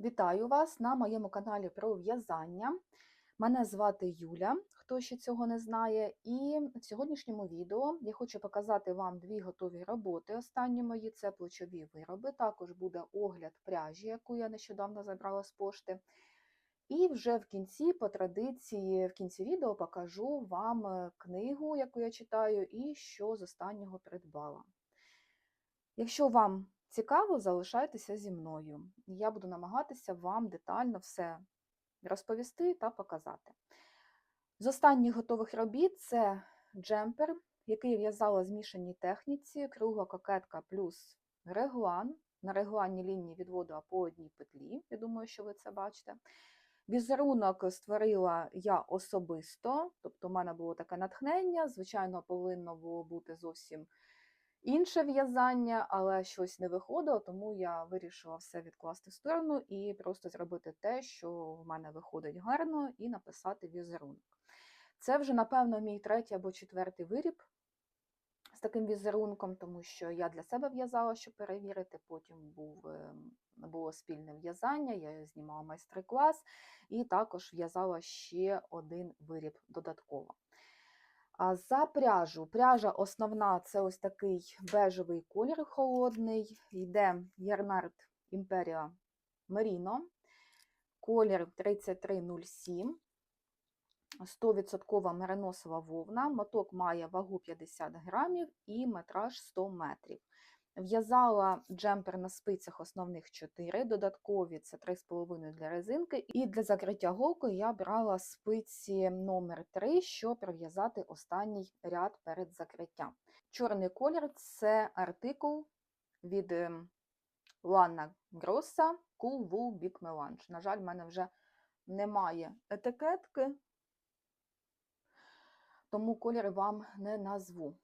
Вітаю вас на моєму каналі про в'язання. Мене звати Юля, хто ще цього не знає. І в сьогоднішньому відео я хочу показати вам дві готові роботи. Останні мої це плечові вироби. Також буде огляд пряжі, яку я нещодавно забрала з пошти. І вже в кінці, по традиції, в кінці відео покажу вам е, книгу, яку я читаю, і що з останнього придбала. Якщо вам цікаво, залишайтеся зі мною. Я буду намагатися вам детально все розповісти та показати. З останніх готових робіт це джемпер, який я в'язала в змішаній техніці, кругла кокетка плюс реглан. На регланній лінії відводила по одній петлі, я думаю, що ви це бачите. Візерунок створила я особисто, тобто в мене було таке натхнення. Звичайно, повинно було бути зовсім інше в'язання, але щось не виходило, тому я вирішила все відкласти в сторону і просто зробити те, що в мене виходить гарно, і написати візерунок. Це вже, напевно, мій третій або четвертий виріб з таким візерунком, тому що я для себе в'язала, щоб перевірити. Потім був, ем, було спільне в'язання, я знімала майстер-клас і також в'язала ще один виріб додатково. А За пряжу. Пряжа основна це ось такий бежевий колір холодний. Йде Ярнард Імперіа Merino, колір 3307, 100% мериносова вовна. Моток має вагу 50 грамів і метраж 100 метрів. В'язала джемпер на спицях основних 4, додаткові це 3,5 для резинки. І для закриття голкою я брала спиці номер 3 щоб пров'язати останній ряд перед закриттям. Чорний колір це артикул від ем, Lana Grossa Cool Wool Big Melange. На жаль, в мене вже немає етикетки, тому колір вам не назву.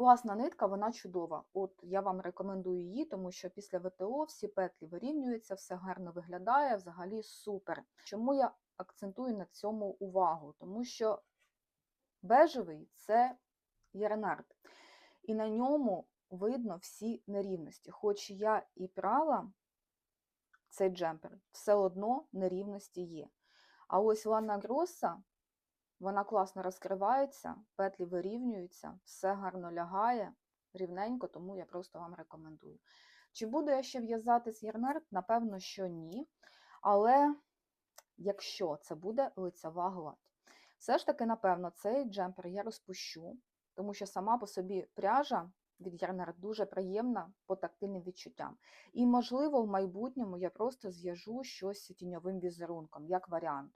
Класна нитка, вона чудова. От я вам рекомендую її, тому що після ВТО всі петлі вирівнюються, все гарно виглядає, взагалі супер. Чому я акцентую на цьому увагу? Тому що бежевий це єрнард, і на ньому видно всі нерівності. Хоч я і прала цей джемпер, все одно нерівності є. А ось Лана Гроса вона класно розкривається, петлі вирівнюються, все гарно лягає, рівненько, тому я просто вам рекомендую. Чи буду я ще в'язати з Ярнерд? Напевно, що ні. Але якщо це буде лицева гладь. Все ж таки, напевно, цей джемпер я розпущу, тому що сама по собі пряжа від Ярнерд дуже приємна по тактильним відчуттям. І, можливо, в майбутньому я просто зв'яжу щось тіньовим візерунком, як варіант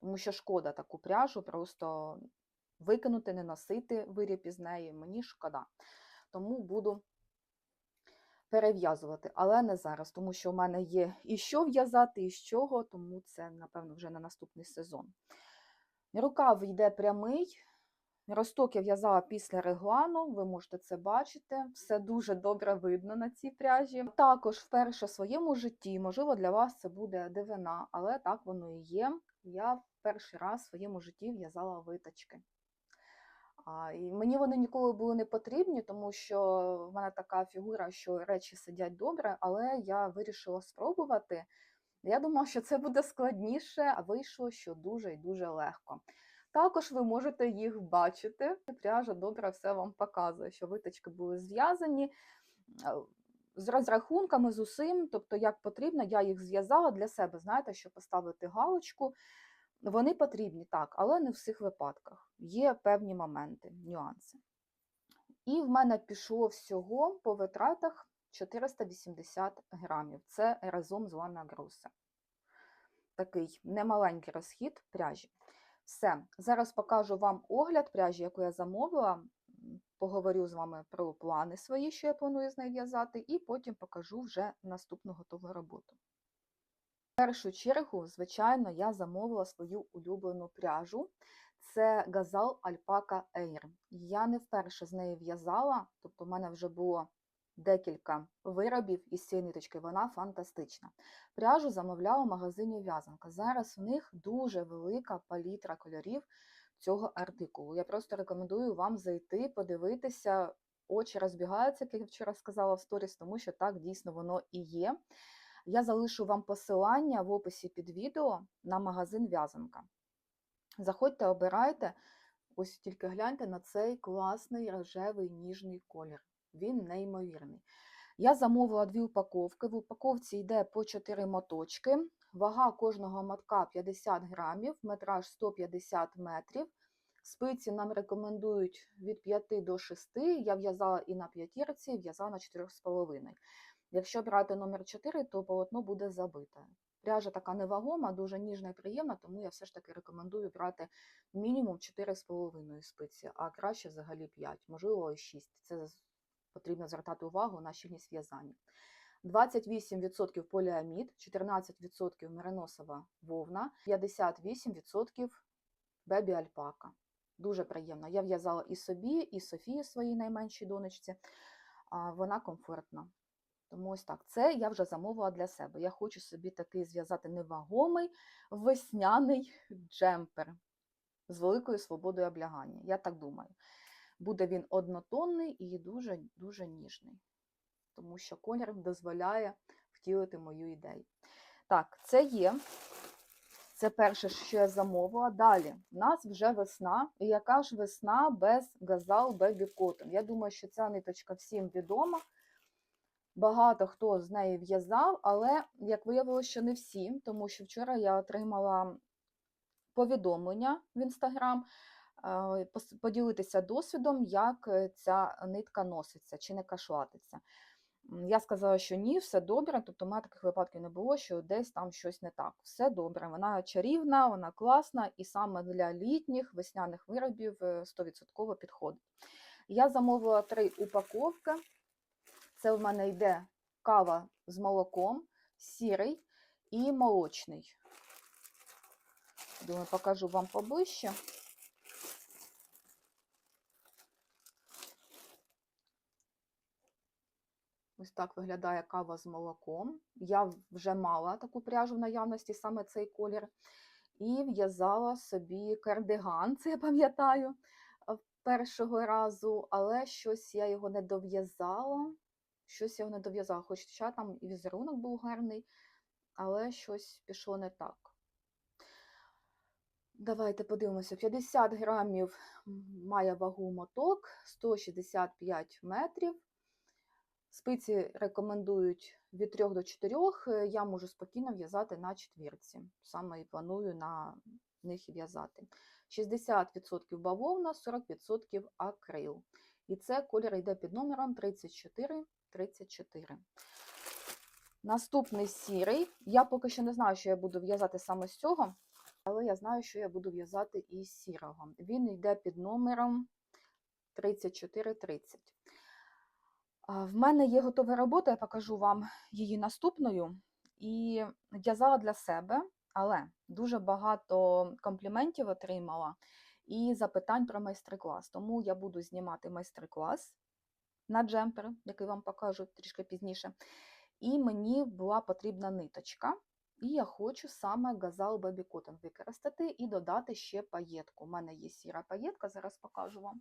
тому що шкода таку пряжу просто викинути, не носити виріб із неї, мені шкода. Тому буду перев'язувати, але не зараз, тому що в мене є і що в'язати, і з чого, тому це, напевно, вже на наступний сезон. Рукав йде прямий. Росток я в'язала після реглану, ви можете це бачити, все дуже добре видно на цій пряжі. Також вперше в своєму житті, можливо, для вас це буде дивина, але так воно і є. Я перший раз в своєму житті в'язала виточки. А, і Мені вони ніколи були не потрібні, тому що в мене така фігура, що речі сидять добре, але я вирішила спробувати. Я думала, що це буде складніше, а вийшло, що дуже і дуже легко. Також ви можете їх бачити. Пряжа добре все вам показує, що виточки були зв'язані з розрахунками, з усім, тобто, як потрібно, я їх зв'язала для себе, знаєте, щоб поставити галочку. Вони потрібні, так, але не в всіх випадках. Є певні моменти, нюанси. І в мене пішло всього по витратах 480 грамів. Це разом з Лана Гроса. Такий немаленький розхід пряжі. Все, зараз покажу вам огляд пряжі, яку я замовила. Поговорю з вами про плани свої, що я планую з нею в'язати, і потім покажу вже наступну готову роботу. В першу чергу, звичайно, я замовила свою улюблену пряжу. Це Gazal Alpaca Air. Я не вперше з нею в'язала, тобто в мене вже було декілька виробів із цієї ниточки, вона фантастична. Пряжу замовляла в магазині В'язанка. Зараз в них дуже велика палітра кольорів цього артикулу. Я просто рекомендую вам зайти, подивитися, очі розбігаються, як я вчора сказала в сторіс, тому що так дійсно воно і є. Я залишу вам посилання в описі під відео на магазин В'язанка. Заходьте, обирайте. Ось тільки гляньте на цей класний рожевий ніжний колір. Він неймовірний. Я замовила дві упаковки. В упаковці йде по 4 моточки. Вага кожного мотка 50 грамів, метраж 150 метрів. Спиці нам рекомендують від 5 до 6. Я в'язала і на п'ятірці, і в'язала на 4,5. Якщо брати номер 4, то полотно буде забите. Пряжа така невагома, дуже ніжна і приємна, тому я все ж таки рекомендую брати мінімум 4,5 спиці, а краще взагалі 5, можливо, 6. Це потрібно звертати увагу на щільність в'язання. 28% поліамід, 14% мериносова вовна, 58% бебі альпака. Дуже приємно. Я в'язала і собі, і Софії, своїй найменшій донечці. Вона комфортна. Тому ось так. Це я вже замовила для себе. Я хочу собі такий зв'язати невагомий весняний джемпер з великою свободою облягання. Я так думаю. Буде він однотонний і дуже-дуже ніжний, тому що колір дозволяє втілити мою ідею. Так, це є. Це перше, що я замовила. Далі, в нас вже весна. І яка ж весна без газал Baby Cotton? Я думаю, що ця ниточка всім відома. Багато хто з неї в'язав, але як виявилося, що не всі, тому що вчора я отримала повідомлення в інстаграм е, поділитися досвідом, як е, ця нитка носиться чи не кашлатиться. Я сказала, що ні, все добре. Тобто, у мене таких випадків не було, що десь там щось не так. Все добре. Вона чарівна, вона класна, і саме для літніх весняних виробів е, 100% підходить. Я замовила три упаковки. Це в мене йде кава з молоком, сірий і молочний. Думаю, покажу вам поближче. Ось так виглядає кава з молоком. Я вже мала таку пряжу в наявності, саме цей колір. І в'язала собі кардиган, це я пам'ятаю, е, першого разу, але щось я його не дов'язала. Щось я його не дов'язала, хоча там і візерунок був гарний, але щось пішло не так. Давайте подивимося. 50 грамів має вагу моток, 165 метрів. Спиці рекомендують від 3 до 4. е, Я можу спокійно в'язати на четвірці. Саме і планую на них в'язати. 60% бавовна, 40% акрил. І це колір йде під номером 34-34. Наступний сірий. Я поки що не знаю, що я буду в'язати саме з цього, але я знаю, що я буду в'язати із сірого. Він йде під номером 34-30. В мене є готова робота, я покажу вам її наступною. І в'язала для себе, але дуже багато компліментів отримала і запитань про майстер-клас. Тому я буду знімати майстер-клас на джемпер, який вам покажу трішки пізніше. І мені була потрібна ниточка. І я хочу саме газал Baby Cotton використати і додати ще паєтку. У мене є сіра паєтка, зараз покажу вам.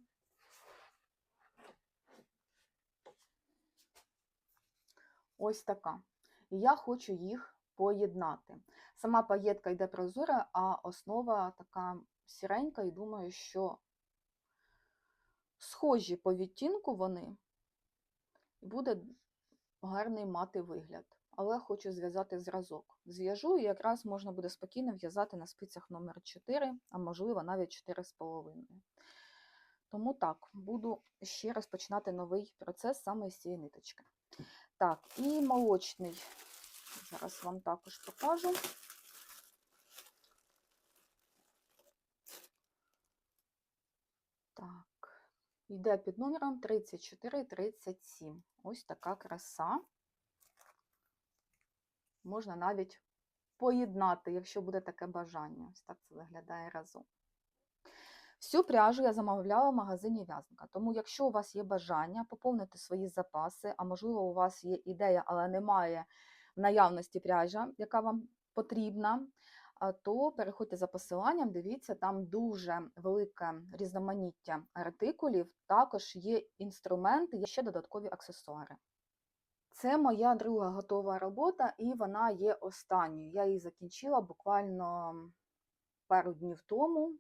Ось така. І я хочу їх поєднати. Сама паєтка йде прозора, а основа така сіренька, і думаю, що схожі по відтінку вони, буде гарний мати вигляд. Але хочу зв'язати зразок. Зв'яжу і якраз можна буде спокійно в'язати на спицях номер 4, а можливо навіть 4,5. Тому так, буду ще розпочинати новий процес саме з цієї ниточки. Так, і молочний. Зараз вам також покажу. Так, йде під номером 3437. Ось така краса. Можна навіть поєднати, якщо буде таке бажання. Ось так це виглядає разом. Всю пряжу я замовляла в магазині в'язанка. Тому, якщо у вас є бажання поповнити свої запаси, а можливо, у вас є ідея, але немає наявності пряжа, яка вам потрібна, то переходьте за посиланням, дивіться, там дуже велике різноманіття артикулів, також є інструменти, є ще додаткові аксесуари. це моя друга готова робота, і вона є останньою. Я її закінчила буквально пару днів тому.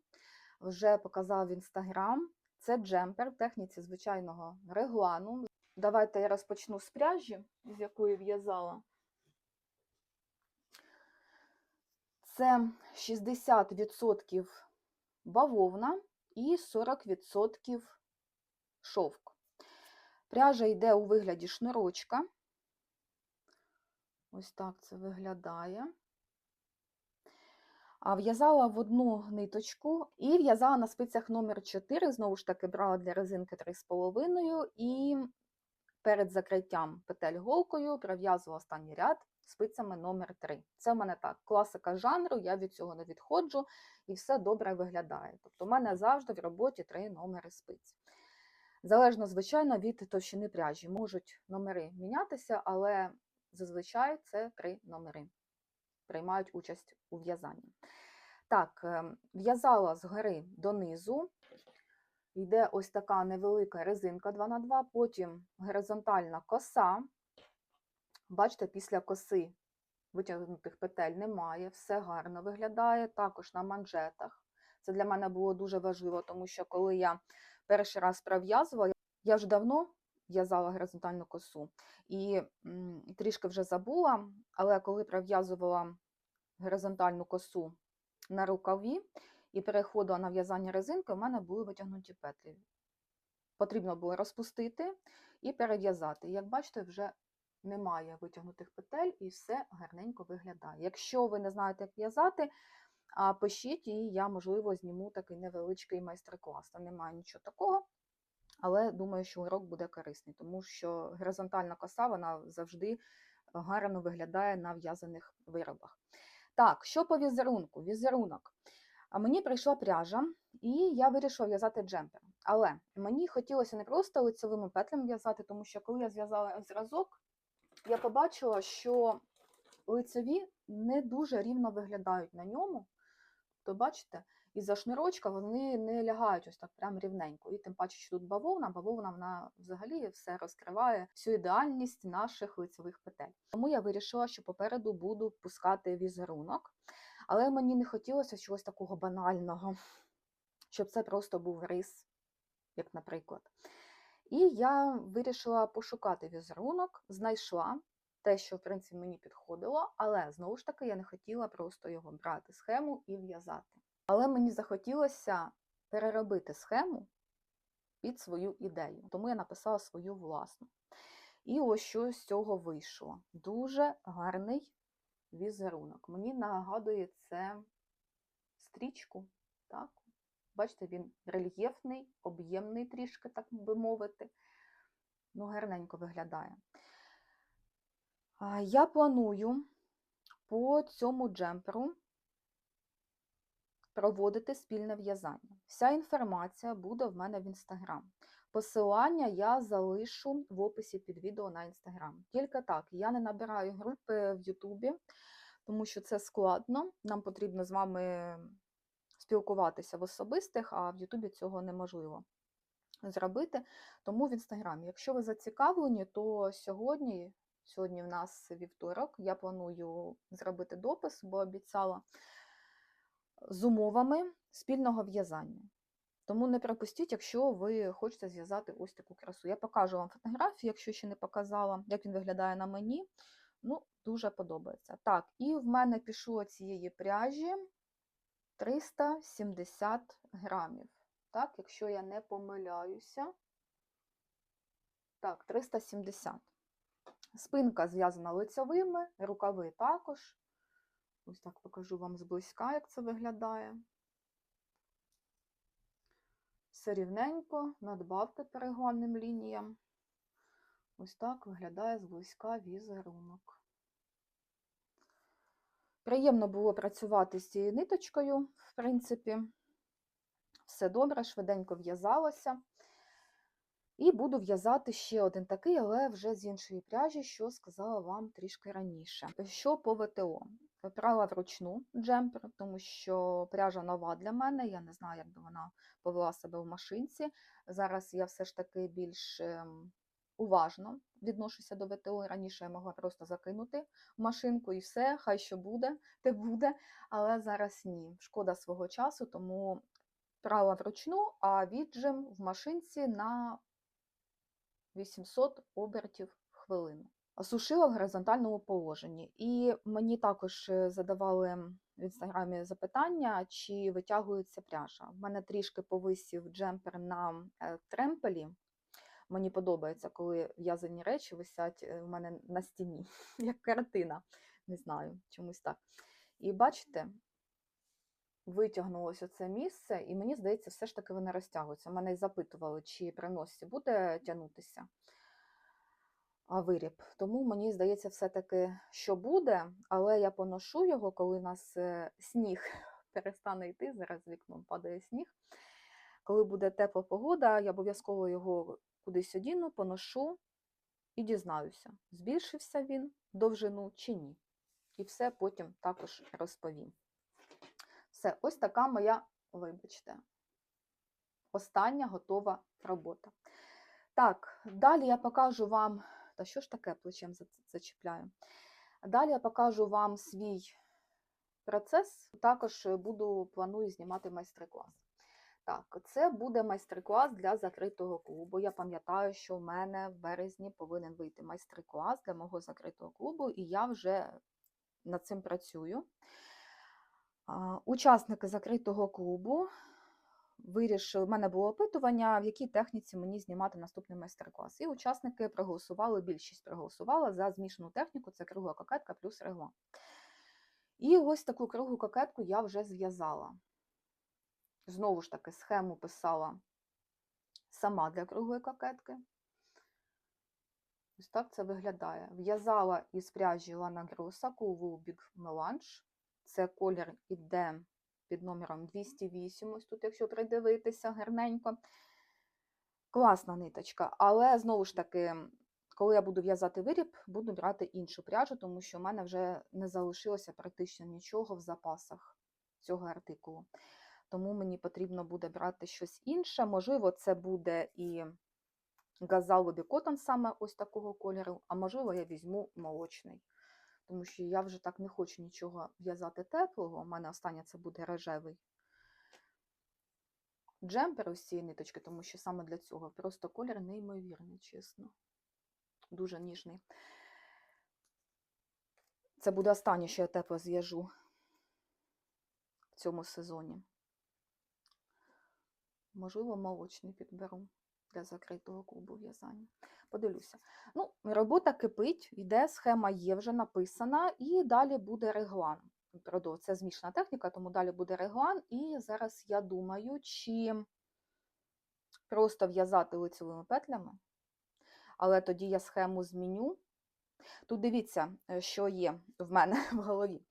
Вже показала в інстаграм. Це джемпер в техніці звичайного реглану. Давайте я розпочну з пряжі, з якої в'язала. Це 60% бавовна і 40% шовк. Пряжа йде у вигляді шнурочка. Ось так це виглядає. А в'язала в одну ниточку і в'язала на спицях номер 4, знову ж таки, брала для резинки 3,5 і перед закриттям петель голкою пров'язувала останній ряд спицями номер 3. Це в мене так, класика жанру, я від цього не відходжу і все добре виглядає. Тобто, в мене завжди в роботі три номери спиць. Залежно, звичайно, від товщини пряжі. Можуть номери мінятися, але зазвичай це три номери. Приймають участь у в'язанні. Так, ем, в'язала згори донизу. Йде ось така невелика резинка 2х2, потім горизонтальна коса. Бачите, після коси витягнутих петель немає, все гарно виглядає. Також на манжетах. Це для мене було дуже важливо, тому що коли я перший раз пров'язувала, я вже давно в'язала горизонтальну косу і трішки вже забула, але коли пров'язувала горизонтальну косу на рукаві і переходила на в'язання резинки, у мене були витягнуті петлі. Потрібно було розпустити і перев'язати. Як бачите, вже немає витягнутих петель і все гарненько виглядає. Якщо ви не знаєте, як в'язати, пишіть, і я, можливо, зніму такий невеличкий майстер-клас. Там немає нічого такого, але думаю, що урок буде корисний, тому що горизонтальна коса вона завжди гарно виглядає на в'язаних виробах. Так, що по візерунку? Візерунок. А мені прийшла пряжа, і я вирішила в'язати джемпер. Але мені хотілося не просто лицевими петлями в'язати, тому що коли я зв'язала зразок, я побачила, що лицеві не дуже рівно виглядають на ньому. То бачите, із-за шнурочка вони не лягають ось так прям рівненько. І тим паче, що тут бавовна, бавовна вона взагалі все розкриває всю ідеальність наших лицевих петель. Тому я вирішила, що попереду буду пускати візерунок, але мені не хотілося чогось такого банального, щоб це просто був рис, як наприклад. І я вирішила пошукати візерунок, знайшла те, що в принципі мені підходило, але знову ж таки я не хотіла просто його брати схему і в'язати. Але мені захотілося переробити схему під свою ідею, тому я написала свою власну. І ось що з цього вийшло. Дуже гарний візерунок. Мені нагадує це стрічку. так? Бачите, він рельєфний, об'ємний трішки, так би мовити. Ну, гарненько виглядає. Я планую по цьому джемперу проводити спільне в'язання. Вся інформація буде в мене в інстаграм. Посилання я залишу в описі під відео на інстаграм. Тільки так, я не набираю групи в Ютубі, тому що це складно. Нам потрібно з вами спілкуватися в особистих, а в Ютубі цього неможливо зробити. Тому в інстаграмі. Якщо ви зацікавлені, то сьогодні, сьогодні в нас вівторок, я планую зробити допис, бо обіцяла з умовами спільного в'язання. Тому не пропустіть, якщо ви хочете зв'язати ось таку красу. Я покажу вам фотографію, якщо ще не показала, як він виглядає на мені. Ну, дуже подобається. Так, і в мене пішло цієї пряжі 370 грамів. Так, якщо я не помиляюся. Так, 370. Спинка зв'язана лицевими, рукави також. Ось так покажу вам зблизька, як це виглядає. Все рівненько, надбавки перегонним лініям. Ось так виглядає зблизька візерунок. Приємно було працювати з цією ниточкою, в принципі. Все добре, швиденько в'язалося. І буду в'язати ще один такий, але вже з іншої пряжі, що сказала вам трішки раніше. Що по ВТО? Вибрала вручну джемпер, тому що пряжа нова для мене. Я не знаю, як би вона повела себе в машинці. Зараз я все ж таки більш ем, уважно відношуся до ВТО. Раніше я могла просто закинути машинку і все, хай що буде, те буде. Але зараз ні. Шкода свого часу, тому прала вручну, а віджим в машинці на 800 обертів в хвилину. Сушила в горизонтальному положенні. І мені також е, задавали в інстаграмі запитання, чи витягується пряжа. В мене трішки повисів джемпер на е, тремпелі. Мені подобається, коли в'язані речі висять е, у мене на стіні, як картина. Не знаю, чомусь так. І бачите, витягнулося це місце, і мені здається, все ж таки вони розтягуються. Мене запитували, чи при носі буде тягнутися виріб. Тому мені здається, все-таки, що буде, але я поношу його, коли у нас е, сніг перестане йти. Зараз вікном падає сніг. Коли буде тепла погода, я обов'язково його кудись одіну, поношу і дізнаюся, збільшився він довжину чи ні. І все потім також розповім. Все, ось така моя, вибачте, остання готова робота. Так, далі я покажу вам, та що ж таке плечем зачіпляю? Далі я покажу вам свій процес. Також буду планую знімати майстер-клас. Так, це буде майстер-клас для закритого клубу. Я пам'ятаю, що в мене в березні повинен вийти майстер-клас для мого закритого клубу, і я вже над цим працюю. Учасники закритого клубу вирішили, в мене було опитування, в якій техніці мені знімати наступний майстер-клас. І учасники проголосували, більшість проголосувала за змішану техніку, це кругла кокетка плюс реглан. І ось таку круглу кокетку я вже зв'язала. Знову ж таки, схему писала сама для круглої кокетки. Ось так це виглядає. В'язала із пряжі Лана Гроса Cool Big. Це колір іде під номером 208. Ось тут, якщо придивитися гарненько. Класна ниточка. Але знову ж таки, коли я буду в'язати виріб, буду брати іншу пряжу, тому що в мене вже не залишилося практично нічого в запасах цього артикулу. Тому мені потрібно буде брати щось інше. Можливо, це буде і газал Котон саме ось такого кольору, а можливо, я візьму молочний. Тому що я вже так не хочу нічого в'язати теплого. У мене останнє це буде рожевий джемпер ось цієї ниточки, тому що саме для цього просто колір неймовірний, чесно. Дуже ніжний. Це буде останнє, що я тепло зв'яжу в цьому сезоні. Можливо, молочний підберу для закритого клубу в'язання. Подивлюся. Ну, робота кипить, йде, схема є вже написана, і далі буде реглан. Це змішана техніка, тому далі буде реглан. І зараз я думаю, чи просто в'язати лицевими петлями, але тоді я схему зміню. Тут дивіться, е, що є в мене в голові.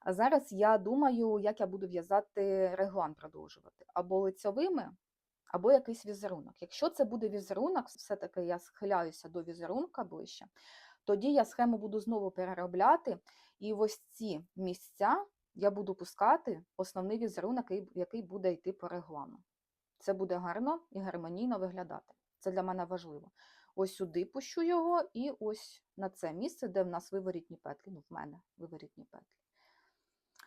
А зараз я думаю, як я буду в'язати реглан продовжувати. Або лицьовими, або якийсь візерунок. Якщо це буде візерунок, все-таки я схиляюся до візерунка ближче, тоді я схему буду знову переробляти, і ось ці місця я буду пускати основний візерунок, який- буде йти по реглану. Це буде гарно і гармонійно виглядати. Це для мене важливо. Ось сюди пущу його, і ось на це місце, де в нас виворітні петлі. Ну, в мене виворітні петлі.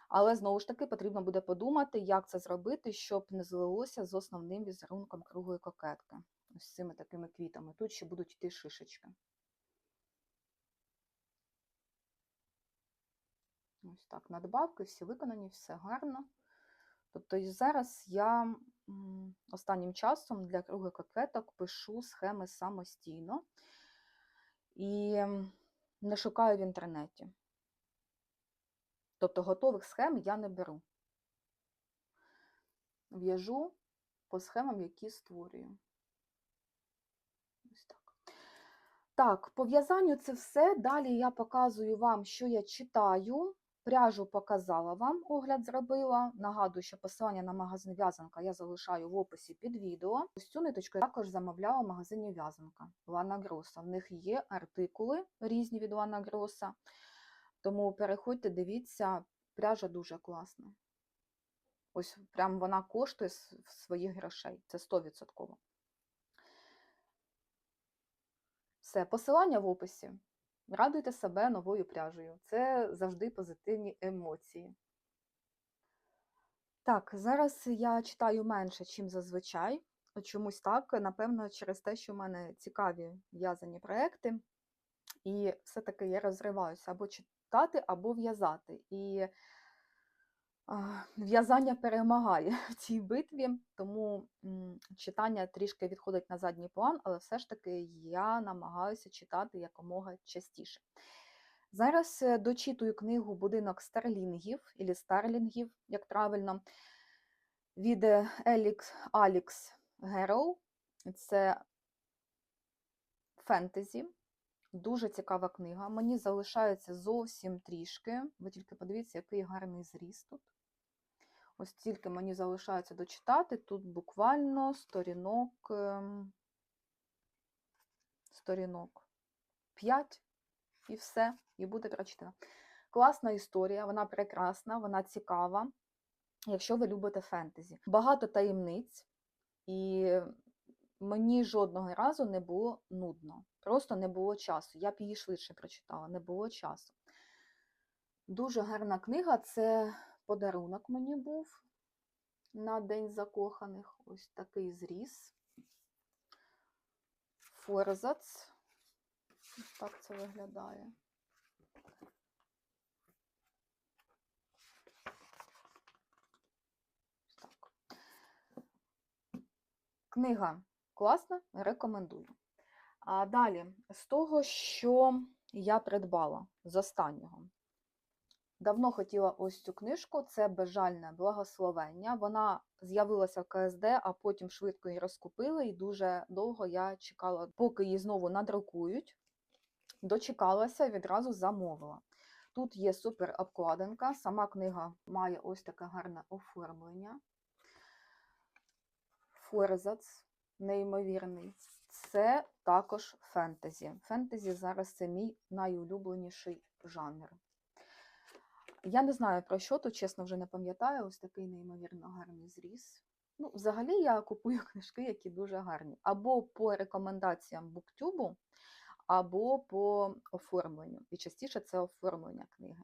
Але знову ж таки потрібно буде подумати, як це зробити, щоб не злилося з основним візерунком круглої кокетки. Ось цими такими квітами. Тут ще будуть йти шишечки. Ось так, надбавки, всі виконані, все гарно. Тобто зараз я останнім часом для круглих кокеток пишу схеми самостійно і не шукаю в інтернеті. Тобто готових схем я не беру. В'яжу по схемам, які створюю. Ось так. Так, по в'язанню це все. Далі я показую вам, що я читаю. Пряжу показала вам, огляд зробила. Нагадую, що посилання на магазин в'язанка я залишаю в описі під відео. Ось цю ниточку я також замовляла в магазині в'язанка Лана Гроса. В них є артикули різні від Лана Гроса. Тому переходьте, дивіться, пряжа дуже класна. Ось прям вона коштує своїх грошей. Це 100%. Все, посилання в описі. Радуйте себе новою пряжею. Це завжди позитивні емоції. Так, зараз я читаю менше, чим зазвичай. Чомусь так, напевно, через те, що в мене цікаві в'язані проекти. І все-таки я розриваюся або читати, або в'язати. І в'язання перемагає в цій битві, тому читання трішки відходить на задній план, але все ж таки я намагаюся читати якомога частіше. Зараз е, дочитую книгу Будинок старлінгів, або старлінгів, як правильно, від е, Елікс Алікс Героу. Це фентезі. Дуже цікава книга. Мені залишається зовсім трішки. Ви тільки подивіться, який гарний зріз тут. Ось тільки мені залишається дочитати. Тут буквально сторінок, ем, сторінок 5 і все, і буде прочитана. Класна історія, вона прекрасна, вона цікава, якщо ви любите фентезі. Багато таємниць, і мені жодного разу не було нудно. Просто не було часу. Я б її швидше прочитала, не було часу. Дуже гарна книга це подарунок мені був на День закоханих. Ось такий зріз. Форзац. Так це виглядає. Так. Книга класна, рекомендую. А далі, з того, що я придбала з останнього. Давно хотіла ось цю книжку, це Безжальне благословення. Вона з'явилася в КСД, а потім швидко її розкупили, і дуже довго я чекала, поки її знову надрукують. Дочекалася, відразу замовила. Тут є супер обкладинка, сама книга має ось таке гарне оформлення. Форзац, неймовірний. Це також фентезі. Фентезі зараз це мій найулюбленіший жанр. Я не знаю про що тут, чесно, вже не пам'ятаю. Ось такий неймовірно гарний зріз. Ну, взагалі я купую книжки, які дуже гарні. Або по рекомендаціям буктюбу, або по оформленню. І частіше це оформлення книги.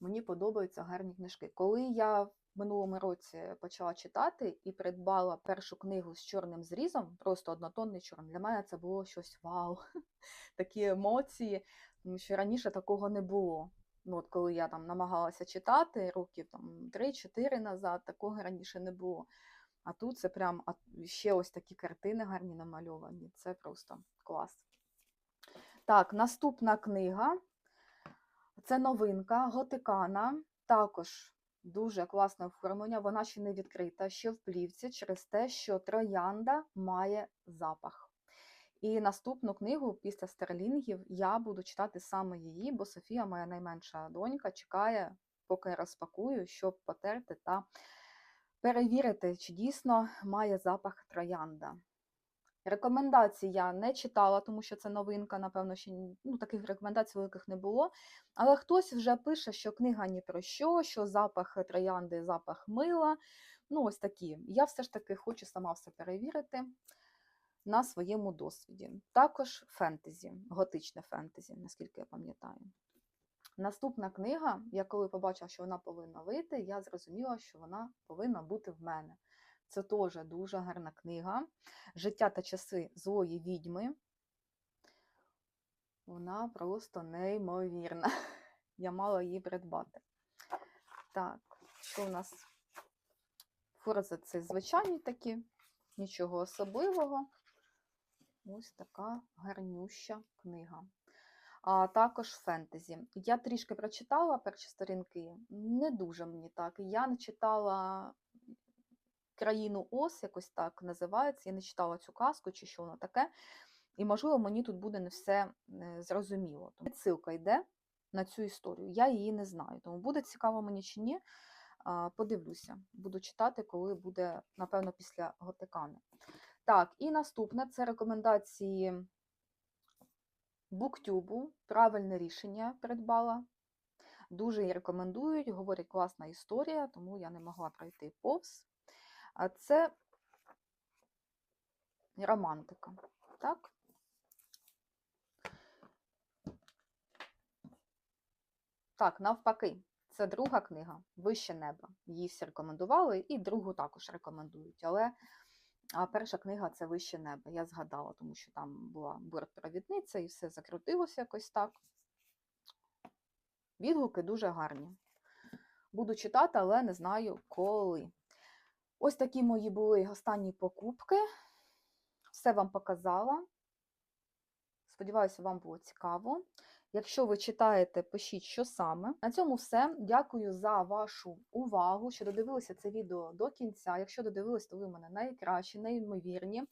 Мені подобаються гарні книжки. Коли я минулому році почала читати і придбала першу книгу з чорним зрізом, просто однотонний чорний, для мене це було щось вау, такі емоції, тому що раніше такого не було. Ну, от коли я там намагалася читати років там 3-4 назад, такого раніше не було. А тут це прям ще ось такі картини гарні намальовані. Це просто клас. Так, наступна книга. Це новинка Готикана. Також дуже класне оформлення. Вона ще не відкрита, ще в плівці, через те, що троянда має запах. І наступну книгу після стерлінгів я буду читати саме її, бо Софія, моя найменша донька, чекає, поки розпакую, щоб потерти та перевірити, чи дійсно має запах троянда. Рекомендацій я не читала, тому що це новинка, напевно, ще ну, таких рекомендацій великих не було. Але хтось вже пише, що книга ні про що, що запах троянди, запах мила. Ну, ось такі. Я все ж таки хочу сама все перевірити на своєму досвіді. Також фентезі, готичне фентезі, наскільки я пам'ятаю. Наступна книга, я коли побачила, що вона повинна вийти, я зрозуміла, що вона повинна бути в мене. Це теж дуже гарна книга. Життя та часи злої відьми. Вона просто неймовірна. Я мала її придбати. Так, що у нас? Форзи це звичайні такі, нічого особливого. Ось така гарнюща книга. А також фентезі. Я трішки прочитала перші сторінки, не дуже мені так. Я не читала країну Ос, якось так називається. Я не читала цю казку чи що воно таке. І, можливо, мені тут буде не все е, зрозуміло. Тому ссылка йде на цю історію. Я її не знаю. Тому буде цікаво мені чи ні. Подивлюся, буду читати, коли буде, напевно, після Готикани. Так, і наступне це рекомендації буктюбу. Правильне рішення придбала. Дуже її рекомендують, говорять, класна історія, тому я не могла пройти повз. А це романтика. так. Так, навпаки, це друга книга Вище небо. Її всі рекомендували, і другу також рекомендують. Але перша книга це Вище небо. Я згадала, тому що там була бортпровідниця і все закрутилося якось так. Відгуки дуже гарні. Буду читати, але не знаю коли. Ось такі мої були останні покупки. Все вам показала. Сподіваюся, вам було цікаво. Якщо ви читаєте, пишіть, що саме. На цьому все. Дякую за вашу увагу, що додивилися це відео до кінця. Якщо додивились, то ви мене найкращі, неймовірні.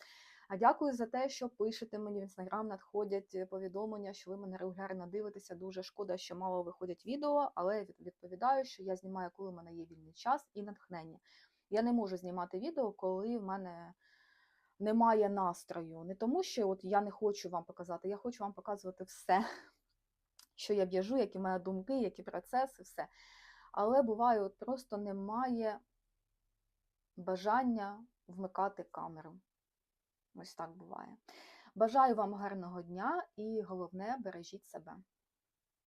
А дякую за те, що пишете мені в інстаграм, надходять повідомлення, що ви мене регулярно дивитеся. Дуже шкода, що мало виходять відео, але від- відповідаю, що я знімаю, коли в мене є вільний час і натхнення. Я не можу знімати відео, коли в мене немає настрою. Не тому, що от я не хочу вам показати, я хочу вам показувати все, що я в'яжу, які мої думки, які процеси, все. Але буває, от просто немає бажання вмикати камеру. Ось так буває. Бажаю вам гарного дня і головне, бережіть себе.